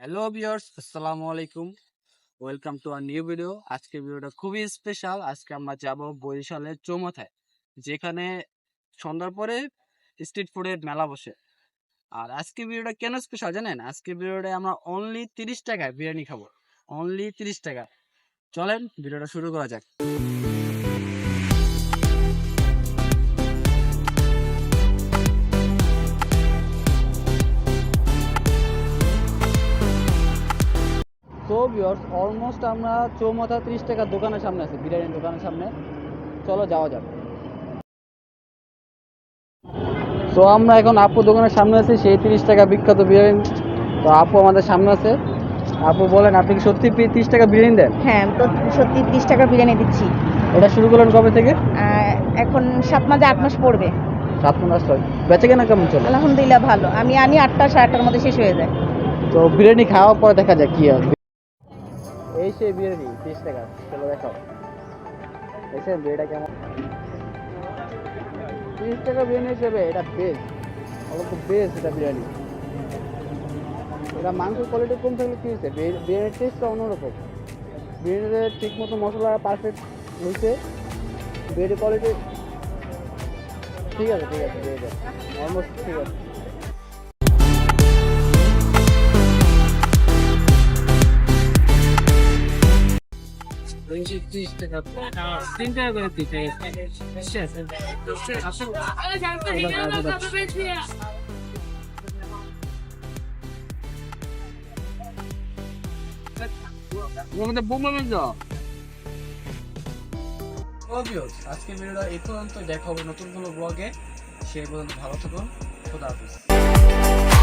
Hello viewers আসসালামু আলাইকুম welcome to our new video আজকের ভিডিওটা খুবই স্পেশাল আজকে আমরা যাব বরিশালের চৌমাথায় যেখানে সন্ধ্যার পরে স্ট্রিট ফুডের মেলা বসে আর আজকে ভিডিওটা কেন স্পেশাল জানেন আজকে ভিডিওটা আমরা অনলি তিরিশ টাকায় বিরিয়ানি খাব অনলি তিরিশ টাকা চলেন ভিডিওটা শুরু করা যাক তো ভিউয়ার্স অলমোস্ট আমরা চৌমাথা ত্রিশ টাকার দোকানের সামনে আছি বিরিয়ানির দোকানের সামনে। চলো যাওয়া যাক। তো আমরা এখন আপু দোকানের সামনে আছি সেই তিরিশ টাকা বিখ্যাত বিরিয়ানি। তো আপু আমাদের সামনে আছে। আপু বলেন আপনি কি সত্যি তিরিশ টাকা বিরিয়ানি দেন? হ্যাঁ তো সত্যি তিরিশ টাকা বিরিয়ানি দিচ্ছি। এটা শুরু করলেন কবে থেকে? এখন সাত মাসে আট মাস পড়বে। সাত মাস ছয় বেচে কেনা কেমন চলে? আলহামদুলিল্লাহ ভালো। আমি আনি আটটা সাড়ে আটটার মধ্যে শেষ হয়ে যায়। তো বিরিয়ানি খাওয়ার পরে দেখা যাক কি হবে এই সেই বিরিয়ানি তিরিশ টাকা। চলো দেখাও। দেখছেন বিরিয়ানিটা কেমন? তিরিশ টাকা বিরিয়ানি হিসেবে এটা বেস্ট অল্প বেস্ট এটা বিরিয়ানি। এটা মাংসের কোয়ালিটি কম থাকলে কি হয়েছে? বিরি- বিরিয়ানির টেস্টটা অন্যরকম। বিরিয়ানিতে ঠিক মতো মশলা পারফেক্ট হয়েছে। বিরিয়ানি কোয়ালিটি ঠিক আছে ঠিক আছে অলমোস্ট ঠিক আছে। আমাদের বোমা আজকে ভিডিওটা এই পর্যন্ত দেখা হবে নতুন কোনো ব্লগে সেই পর্যন্ত ভালো থাকুন খোদা হাফিজ